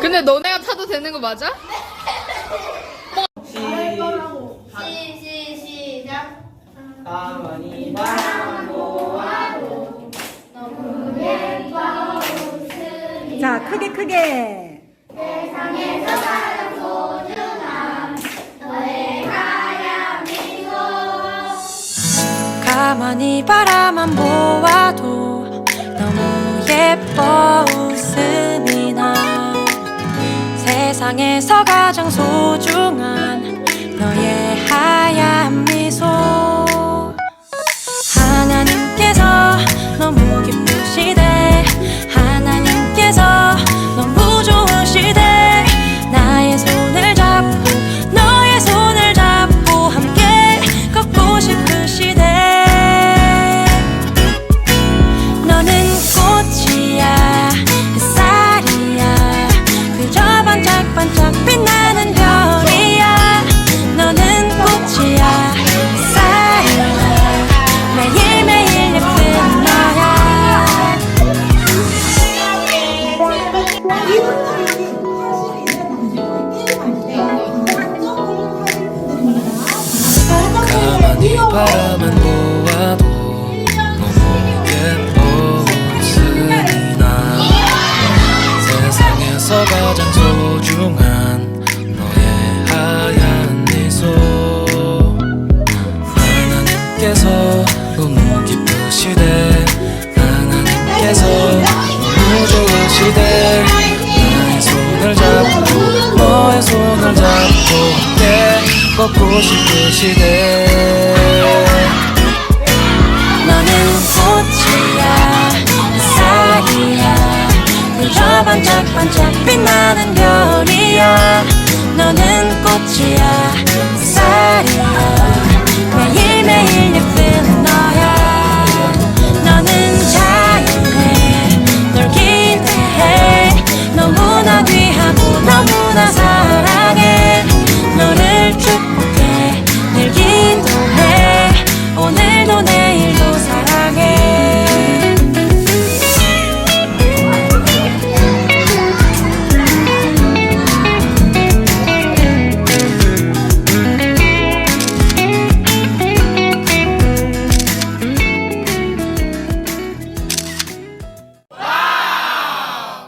근데 너네가 타도 되는 거 맞아? 시, 시, 시작. 가만히 바라보아도 자, 크게 크게. 가만히 바라만 보아도 너무 예뻐 세상에서 가장 소중한 바라만 보아도 너무 웃음이 나. 세상에서 가장 소중한 너의 하얀 미소. 하나님께서 너무 기쁘시대 하나님께서 너무 좋으시대 나의 손을 잡고 너의 손을 잡고 함께 걷고 싶으시대 반짝 빛나는 별이야. 너는 꽃이야. 쌀이야.